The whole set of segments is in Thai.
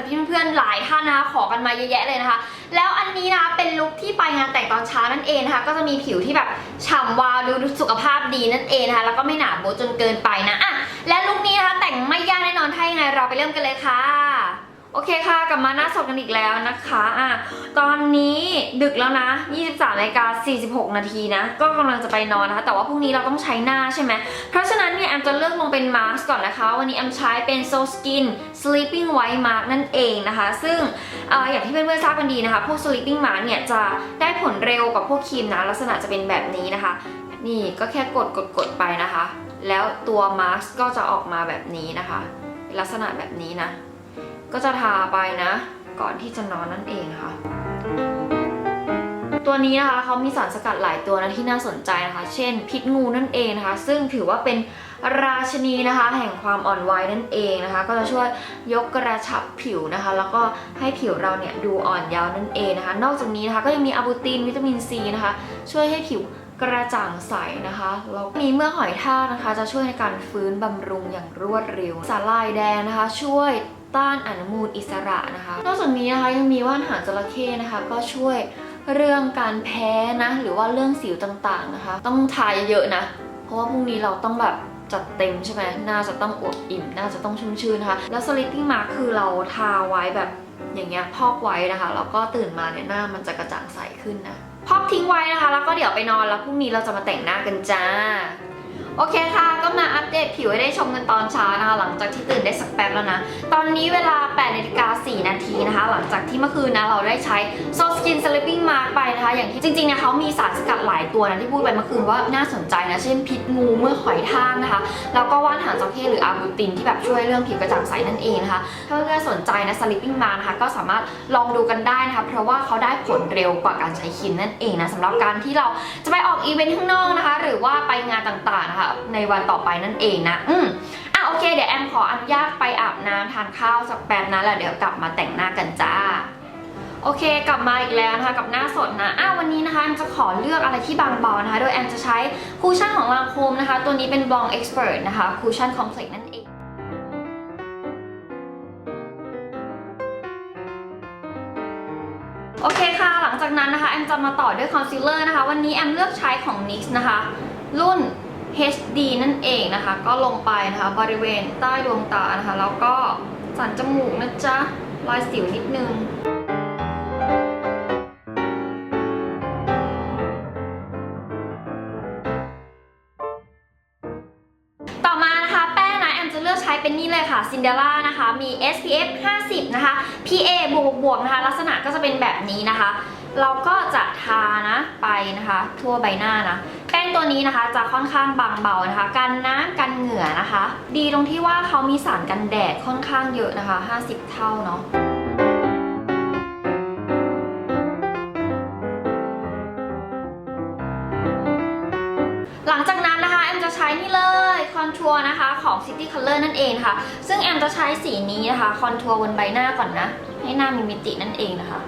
จากที่เพื่อนๆหลายท่านนะคะขอกันมาเยอะแยะเลยนะคะ แล้วอันนี้นะเป็นลุคที่ไปงานแต่งตอนเช้านั่นเองนะคะก็จะมีผิวที่แบบฉ่ำวาวดูสุขภาพดีนั่นเองนะคะแล้วก็ไม่หนาโบจนเกินไปนะอะและลุคนี้นะคะแต่งไม่ยากแน่นอนถ้ายังไงเราไปเริ่มกันเลยค่ะ โอเคค่ะ กลับมาหน้าสดกันอีกแล้วนะคะอะตอนนี้ดึกแล้วนะ 23นาฬิกา46 นาทีนะ ก็กำลังจะไปนอนนะคะ แต่ว่าพรุ่งนี้เราต้องใช้หน้าใช่ไหม เพราะฉะนั้นเนี่ยแอมจะเลือกลงเป็นมาส์ก่อนนะคะ วันนี้แอมใช้เป็น So Skin Sleeping White Mask นั่นเองนะคะ ซึ่งออย่างที่เพื่อนๆทราบกันดีนะคะ พวก Sleeping Mask เนี่ยจะได้ผลเร็วกว่าพวกครีมนะ ลักษณะจะเป็นแบบนี้นะคะ นี่ก็แค่กดกดกดไปนะคะ แล้วตัวมาสก์ก็จะออกมาแบบนี้นะคะ ลักษณะแบบนี้นะ ก็จะทาไปนะ ก่อนที่จะนอนนั่นเองค่ะ ตัวนี้นะคะเขามีสารสกัดหลายตัวนะที่น่าสนใจนะคะ เช่น พิษงูนั่นเองนะคะ ซึ่งถือว่าเป็นราชนีนะคะ แห่งความอ่อนวัยนั่นเองนะคะ ก็จะช่วยยกกระชับผิวนะคะ แล้วก็ให้ผิวเราเนี่ยดูอ่อนเยาว์นั่นเองนะคะ นอกจากนี้นะคะก็ยังมีอะบูตินวิตามินซีนะคะ ช่วยให้ผิวกระจ่างใสนะคะแล้วมีเมื่อกหอยทากนะคะ จะช่วยในการฟื้นบำรุงอย่างรวดเร็ว สาลายแดงนะคะ ช่วย ต้านอนุมูลอิสระนะคะ นอกจากนี้นะคะยังมีว่านหางจระเข้นะคะ ก็ช่วยเรื่องการแพ้นะหรือว่าเรื่องสิวต่างๆนะคะ ต้องทาเยอะๆนะ เพราะว่าพรุ่งนี้เราต้องแบบจัดเต็มใช่ไหมหน้าจะต้องอวบอิ่มหน้าจะต้องชุ่มชื่นนะคะ แล้ว sleeping mask คือเราทาไว้แบบอย่างเงี้ยพอกไว้นะคะ แล้วก็ตื่นมาเนี่ยหน้ามันจะกระจ่างใสขึ้นนะ พอกทิ้งไว้นะคะ แล้วก็เดี๋ยวไปนอนแล้วพรุ่งนี้เราจะมาแต่งหน้ากันจ้า โอเคค่ะ ก็มาอัปเดตผิวให้ได้ชมกันตอนเช้านะคะ หลังจากที่ตื่นได้สักแป๊บแล้วนะ ตอนนี้เวลา8นาฬิกา4นาที หลังจากที่เมื่อคืนนะเราได้ใช้ So Skin Sleeping Mask ไปนะคะ อย่างที่จริงๆเนี่ยเขามีสารสกัดหลายตัวนะที่พูดไปเมื่อคืนว่าน่าสนใจนะ เช่นพิษงูเมื่อหอยทากนะคะ แล้วก็ว่านหางจระเข้หรืออาบูตินที่แบบช่วยเรื่องผิวกระจ่างใสนั่นเองนะคะ ถ้าเพื่อนๆสนใจนะ Sleeping Mask นะคะก็สามารถลองดูกันได้นะคะเพราะว่าเขาได้ผลเร็วกว่าการใช้ครีมนั่นเองนะสำหรับการที่เราจะไปออกอีเวนต์ข้างนอกนะคะ หรือว่าไปงานต่างๆนะคะในวันต่อไปนั่นเองนะอืม เคเดี๋ยวแอมขออนุญาตไปอาบน้ำทานข้าวสักแป๊บนะแล้วเดี๋ยวกลับมาแต่งหน้ากันจ้า โอเคกลับมาอีกแล้วนะคะกับหน้าสดนะอ้าววันนี้นะคะแอมจะขอเลือกอะไรที่บางเบานะคะ โดยแอมจะใช้คูชั่นของลาโคมนะคะ ตัวนี้เป็น Blanc Expert นะคะคูชั่นคอมเพล็กซ์นั่นเองโอเคค่ะ หลังจากนั้นนะคะแอมจะมาต่อด้วยคอนซีลเลอร์นะคะ วันนี้แอมเลือกใช้ของ NYX นะคะ รุ่น HD นั่นเองนะคะ ก็ลงไปนะคะ บริเวณใต้ดวงตานะคะ แล้วก็สันจมูกนะจ๊ะรอยสิวนิดนึงต่อมานะคะแป้งนะแอมจะเลือกใช้เป็นนี่เลยค่ะซินเดอร่านะคะ มี SPF 50 นะคะ PA บวกบวกนะคะ ลักษณะก็จะเป็นแบบนี้นะคะ เราก็จะทานะไปนะคะ ทั่วใบหน้านะ แป้งตัวนี้นะคะจะค่อนข้างบางเบานะคะ กันน้ำกันเหงื่อนะคะ ดีตรงที่ว่าเขามีสารกันแดดค่อนข้างเยอะนะคะ 50 เท่าเนาะหลังจากนั้นนะคะแอมจะใช้นี่เลยคอนทัวร์นะคะของ City Color นั่นเองค่ะ ซึ่งแอมจะใช้สีนี้นะคะคอนทัวร์บนใบหน้าก่อนนะ ให้หน้ามีมิตินั่นเองนะคะ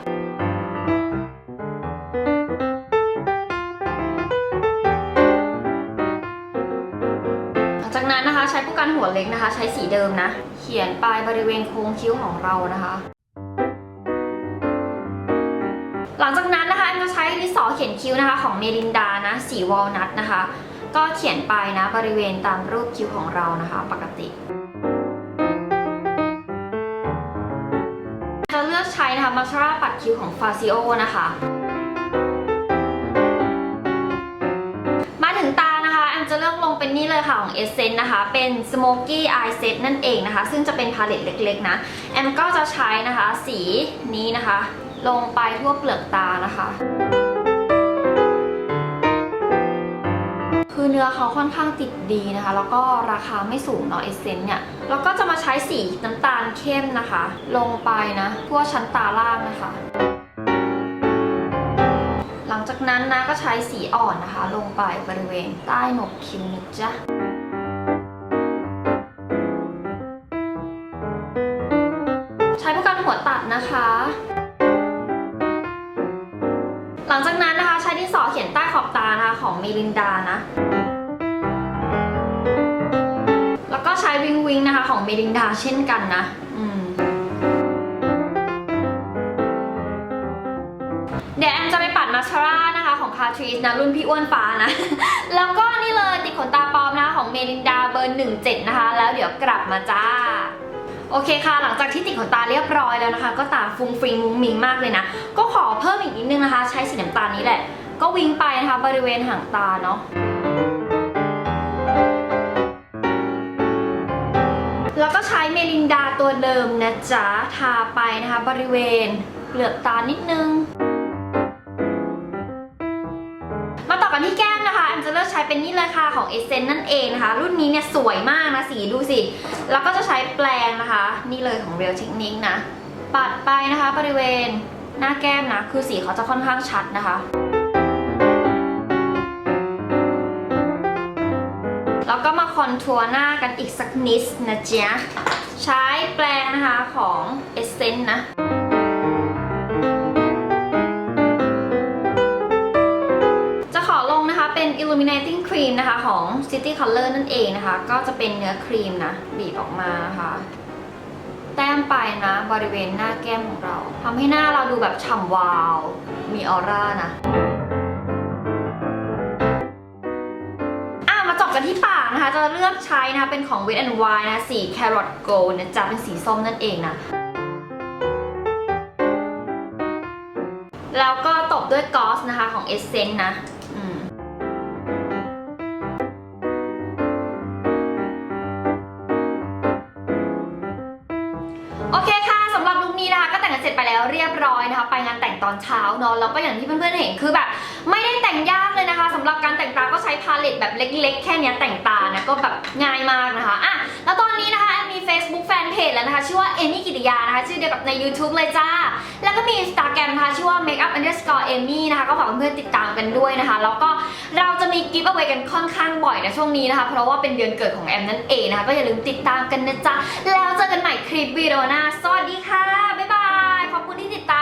หัวเล็กนะคะ ใช้สีเดิมนะ เขียนปลายบริเวณโค้งคิ้วของเรานะคะ หลังจากนั้นนะคะแอมจะใช้ดินสอเขียนคิ้วนะคะของเมลินดานะสีวอลนัทนะคะ ก็เขียนไปนะบริเวณตามรูปคิ้วของเรานะคะ ปกติจะเลือกใช้นะคะมาสคาราปัดคิ้วของ f a c i o นะคะ นี่เลยค่ะของ Essence นะคะ เป็น Smoky Eye Set นั่นเองนะคะ ซึ่งจะเป็นพาเลตเล็กๆนะ แอมก็จะใช้นะคะสีนี้นะคะ ลงไปทั่วเปลือกตานะคะคือเนื้อเขาค่อนข้างติดดีนะคะ แล้วก็ราคาไม่สูงเนาะเอเซนเนี่ยแล้วก็จะมาใช้สีน้ำตาลเข้มนะคะ ลงไปนะทั่วชั้นตาล่างนะคะ งจากนั้นนะก็ใช้สีอ่อนนะคะ ลงไปบริเวณใต้หนกคิ้วนะจ๊ะใช้ผู้กันหัวตัดนะคะ หลังจากนั้นนะคะใช้ดินสอเขียนใต้ขอบตานะคะของมิลินดานะ แล้วก็ใช้วิงวิงนะคะของมิลินดาเช่นกันนะ สคาร่านะคะของ Catrice นะรุ่นพี่อ้วนฟ้านะ แล้วก็นี่เลยติดขนตาปลอมนะคะของเมลินดาเบอร์ 17 นะคะ แล้วเดี๋ยวกลับมาจ้าโอเคค่ะ หลังจากที่ติดขนตาเรียบร้อยแล้วนะคะ ก็ตาฟุ้งฟริงมุ้งมิงมากเลยนะ ก็ขอเพิ่มอีกนิดนึงนะคะ ใช้สีน้ำตาลนี้แหละ ก็วิงไปนะคะบริเวณหางตาเนาะแล้วก็ใช้เมลินดาตัวเดิมนะจ๊ะ ทาไปนะคะ บริเวณเปลือกตานิดนึง เลือกใช้เป็นนี่เลยค่ะของเอเซนนั่นเองนะคะ รุ่นนี้เนี่ยสวยมากนะสีดูสิ แล้วก็จะใช้แปรงนะคะ นี่เลยของ Real Technique นะ ปัดไปนะคะบริเวณหน้าแก้มนะ คือสีเขาจะค่อนข้างชัดนะคะแล้วก็มาคอนทัวร์หน้ากันอีกสักนิดนะจ๊ะ ใช้แปรงนะคะของ Essence นะ เป็น illuminating cream นะคะของ City Color นั่นเองนะคะ ก็จะเป็นเนื้อครีมนะบีบออกมานะคะ แต้มไปนะบริเวณหน้าแก้มของเราทำให้หน้าเราดูแบบฉ่ำวาว มีออร่านะอะมาจบกันที่ปากนะคะ จะเลือกใช้นะคะเป็นของ Wet n Wild นะสี Carrot Gold นะจะเป็นสีส้มนั่นเองนะ แล้วก็ตบด้วยกอสนะคะของ Essence นะ อืม ร้อยนะคะ ไปงานแต่งตอนเช้าเนอะแล้วก็อย่างที่เพื่อนๆเห็นคือแบบ ไม่ได้แต่งยากเลยนะคะสำหรับการแต่งตาก็ใช้พาเลตแบบเล็กๆ แค่นี้แต่งตานะก็แบบง่ายมากนะคะอะแล้วตอนนี้นะคะแอมมี Facebook Fanpage แล้วนะคะชื่อว่าเอมี่กิติยานะคะชื่อเดียวกับใน YouTube เลยจ้า แล้วก็มี Instagram นะคะชื่อว่า makeup underscore amy นะคะก็ฝากเพื่อนๆติดตามกันด้วยนะคะ แล้วก็เราจะมีกิฟต์เอาไว้กันค่อนข้างบ่อยนะช่วงนี้นะคะ เพราะว่าเป็นเดือนเกิดของแอมนั่นเองนะคะก็อย่าลืมติดตามกันนะจ๊ะแล้วเจอกันใหม่คลิปวิดีโอหน้าสวัสดีค่ะ คุณที่ติดตาม